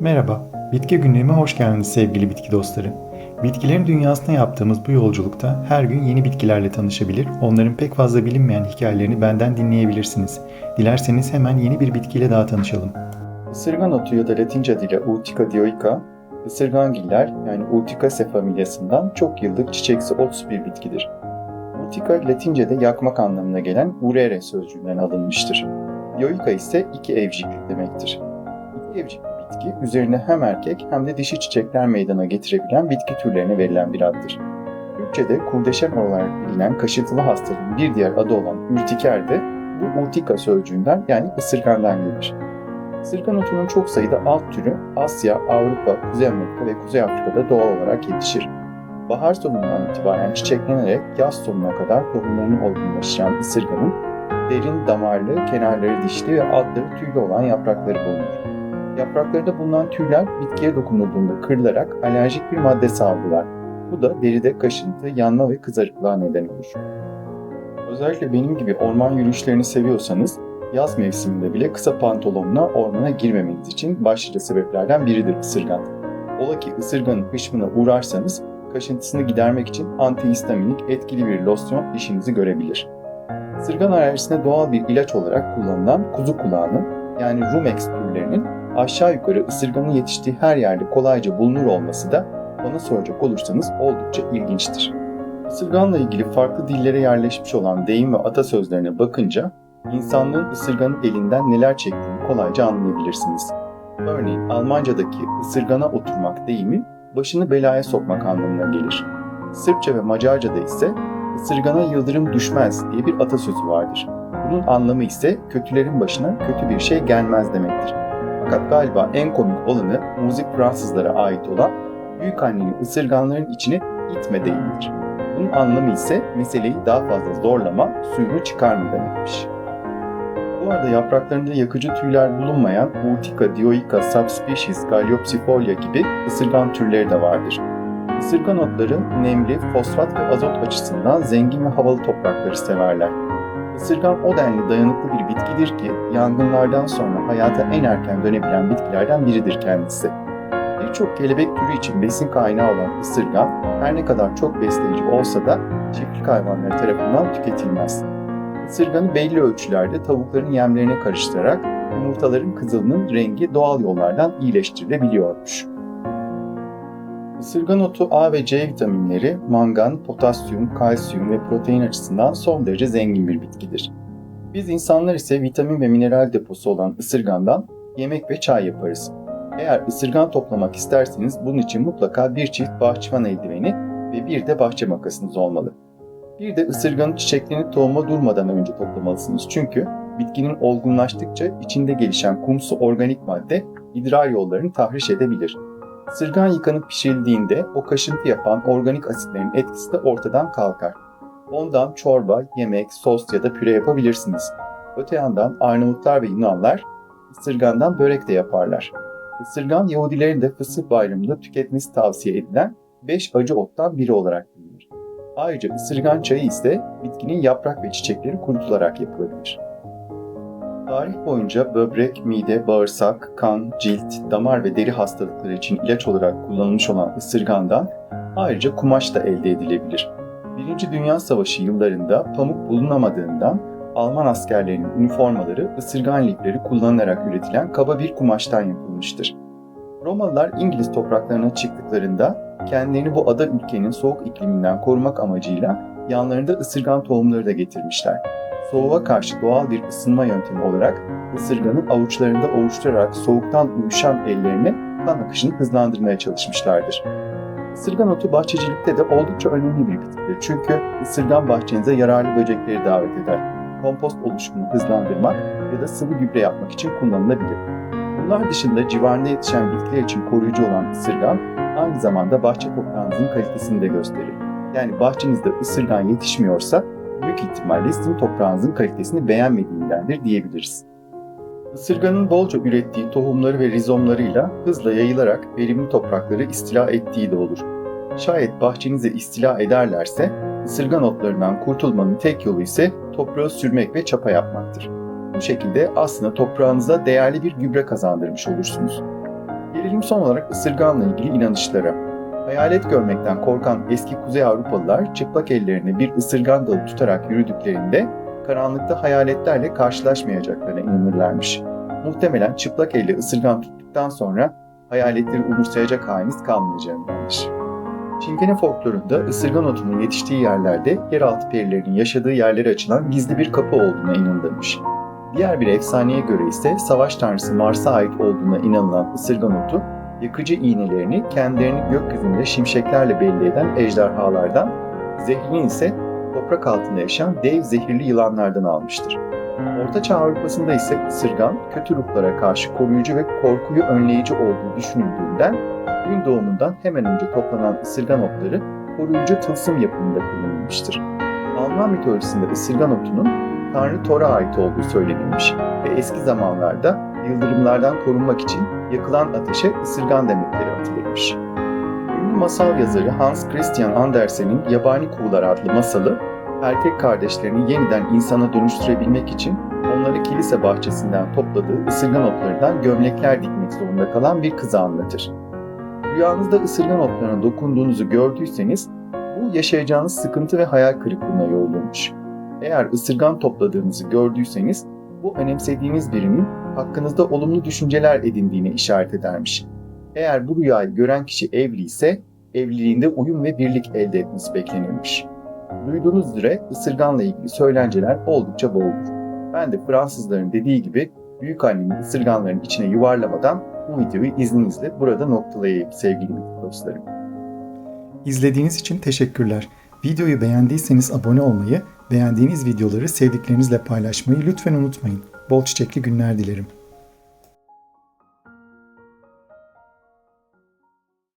Merhaba, Bitki Günlüğü'me hoş geldiniz sevgili bitki dostları. Bitkilerin dünyasına yaptığımız bu yolculukta her gün yeni bitkilerle tanışabilir, onların pek fazla bilinmeyen hikayelerini benden dinleyebilirsiniz. Dilerseniz hemen yeni bir bitkiyle daha tanışalım. Isırgan otu ya da Latince adıyla Urtica dioica, ısırgangiller yani Urticaceae familyasından çok yıllık çiçeksi otsuz bir bitkidir. Urtica Latince'de yakmak anlamına gelen urere sözcüğünden alınmıştır. Dioica ise iki evciklik demektir. İki evcikli bitki üzerine hem erkek hem de dişi çiçekler meydana getirebilen bitki türlerine verilen bir addır. Türkçe'de kurdeşen olarak bilinen kaşıntılı hastalığın bir diğer adı olan ürtiker de bu urtika sözcüğünden yani ısırgandan gelir. Isırgan otunun çok sayıda alt türü Asya, Avrupa, Kuzey Amerika ve Kuzey Afrika'da doğal olarak yetişir. Bahar sonundan itibaren çiçeklenerek yaz sonuna kadar tohumlarını olgunlaştıran ısırganın derin damarlı, kenarları dişli ve altları tüylü olan yaprakları bulunur. Yapraklarında bulunan tüyler bitkiye dokunulduğunda kırılarak alerjik bir madde salgılar. Bu da deride kaşıntı, yanma ve kızarıklığa neden olur. Özellikle benim gibi orman yürüyüşlerini seviyorsanız yaz mevsiminde bile kısa pantolonla ormana girmemeniz için başlıca sebeplerden biridir ısırgan. Ola ki ısırganın hışmına uğrarsanız kaşıntısını gidermek için antihistaminik etkili bir losyon işinizi görebilir. Isırgan alerjisine doğal bir ilaç olarak kullanılan kuzu kulağının yani Rumex türlerinin aşağı yukarı ısırganın yetiştiği her yerde kolayca bulunur olması da bana soracak olursanız oldukça ilginçtir. Isırganla ilgili farklı dillere yerleşmiş olan deyim ve atasözlerine bakınca insanlığın ısırganın elinden neler çektiğini kolayca anlayabilirsiniz. Örneğin Almanca'daki ısırgana oturmak deyimi başını belaya sokmak anlamına gelir. Sırpça ve Macarca'da ise ısırgana yıldırım düşmez diye bir atasözü vardır. Bunun anlamı ise kötülerin başına kötü bir şey gelmez demektir. Fakat galiba en komik olanı müzik Fransızlara ait olan büyük annenin ısırganların içine itme deyimidir. Bunun anlamı ise meseleyi daha fazla zorlama, suyunu çıkarma demekmiş. Bu arada yapraklarında yakıcı tüyler bulunmayan Urtica dioica subspecies Galiopsifolia gibi ısırgan türleri de vardır. Isırgan otları nemli, fosfat ve azot açısından zengin ve havalı toprakları severler. Isırgan o denli dayanıklı bir bitkidir ki yangınlardan sonra hayata en erken dönebilen bitkilerden biridir kendisi. Birçok kelebek türü için besin kaynağı olan ısırgan her ne kadar çok besleyici olsa da çiftlik hayvanları tarafından tüketilmez. Isırganı belli ölçülerde tavukların yemlerine karıştırarak yumurtaların kızılının rengi doğal yollardan iyileştirilebiliyormuş. Isırgan otu A ve C vitaminleri mangan, potasyum, kalsiyum ve protein açısından son derece zengin bir bitkidir. Biz insanlar ise vitamin ve mineral deposu olan ısırgandan yemek ve çay yaparız. Eğer ısırgan toplamak isterseniz bunun için mutlaka bir çift bahçıvan eldiveni ve bir de bahçe makasınız olmalı. Bir de ısırganın çiçeklerini tohuma durmadan önce toplamalısınız çünkü bitkinin olgunlaştıkça içinde gelişen kumsu organik madde idrar yollarını tahriş edebilir. Isırgan yıkanıp pişirildiğinde o kaşıntı yapan organik asitlerin etkisi de ortadan kalkar. Ondan çorba, yemek, sos ya da püre yapabilirsiniz. Öte yandan Arnavutlar ve Yunanlar ısırgandan börek de yaparlar. Isırgan Yahudilerin de Fısıh Bayramı'nda tüketmesi tavsiye edilen 5 acı ottan biri olarak bilinir. Ayrıca ısırgan çayı ise bitkinin yaprak ve çiçekleri kurutularak yapılabilir. Tarih boyunca böbrek, mide, bağırsak, kan, cilt, damar ve deri hastalıkları için ilaç olarak kullanılmış olan ısırgandan ayrıca kumaş da elde edilebilir. Birinci Dünya Savaşı yıllarında pamuk bulunamadığından Alman askerlerinin üniformaları ısırgan lifleri kullanılarak üretilen kaba bir kumaştan yapılmıştır. Romalılar İngiliz topraklarına çıktıklarında kendilerini bu ada ülkenin soğuk ikliminden korumak amacıyla yanlarında ısırgan tohumları da getirmişler. Soğuğa karşı doğal bir ısınma yöntemi olarak ısırganın avuçlarında oluşturarak soğuktan uyuşan ellerini kan akışını hızlandırmaya çalışmışlardır. Isırgan otu bahçecilikte de oldukça önemli bir bitkidir. Çünkü ısırgan bahçenize yararlı böcekleri davet eder. Kompost oluşumunu hızlandırmak ya da sıvı gübre yapmak için kullanılabilir. Bunlar dışında civarında yetişen bitkiler için koruyucu olan ısırgan aynı zamanda bahçe toprağınızın kalitesini de gösterir. Yani bahçenizde ısırgan yetişmiyorsa büyük ihtimalle sizin toprağınızın kalitesini beğenmediğindendir diyebiliriz. Isırganın bolca ürettiği tohumları ve rizomlarıyla hızla yayılarak verimli toprakları istila ettiği de olur. Şayet bahçenize istila ederlerse ısırgan otlarından kurtulmanın tek yolu ise toprağı sürmek ve çapa yapmaktır. Bu şekilde aslında toprağınıza değerli bir gübre kazandırmış olursunuz. Gelelim son olarak ısırganla ilgili inanışlara. Hayalet görmekten korkan eski Kuzey Avrupalılar çıplak ellerine bir ısırgan dalı tutarak yürüdüklerinde karanlıkta hayaletlerle karşılaşmayacaklarına inanırlarmış. Muhtemelen çıplak elle ısırgan tuttuktan sonra hayaletleri umursayacak haliniz kalmayacağındandır. Çingene folklorunda ısırgan otunun yetiştiği yerlerde yeraltı perilerinin yaşadığı yerlere açılan gizli bir kapı olduğuna inanılırmış. Diğer bir efsaneye göre ise savaş tanrısı Mars'a ait olduğuna inanılan ısırgan otu, yakıcı iğnelerini kendilerini gökyüzünde şimşeklerle belli eden ejderhalardan, zehrini ise toprak altında yaşayan dev zehirli yılanlardan almıştır. Ortaçağ Avrupa'sında ise ısırgan, kötü ruhlara karşı koruyucu ve korkuyu önleyici olduğu düşünüldüğünden, gün doğumundan hemen önce toplanan ısırgan otları koruyucu tılsım yapımında kullanılmıştır. Alman mitolojisinde ısırgan otunun Tanrı Thor'a ait olduğu söylenilmiş ve eski zamanlarda yıldırımlardan korunmak için yakılan ateşe ısırgan demekleri atılırmış. Ünlü masal yazarı Hans Christian Andersen'in Yabani Kuğular adlı masalı, erkek kardeşlerini yeniden insana dönüştürebilmek için onları kilise bahçesinden topladığı ısırgan otlarından gömlekler dikmek zorunda kalan bir kızı anlatır. Rüyanızda ısırgan otlarına dokunduğunuzu gördüyseniz bu yaşayacağınız sıkıntı ve hayal kırıklığına yorulmuş. Eğer ısırgan topladığınızı gördüyseniz bu önemsediğiniz birinin hakkınızda olumlu düşünceler edindiğine işaret edermiş. Eğer bu rüyayı gören kişi evli ise evliliğinde uyum ve birlik elde etmesi beklenirmiş. Duyduğunuz üzere ısırganla ilgili söylenceler oldukça boldur. Ben de Fransızların dediği gibi büyük annemi ısırganların içine yuvarlamadan bu videoyu izninizle burada noktalayayım sevgili dostlarım. İzlediğiniz için teşekkürler. Videoyu beğendiyseniz abone olmayı, beğendiğiniz videoları sevdiklerinizle paylaşmayı lütfen unutmayın. Bol çiçekli günler dilerim.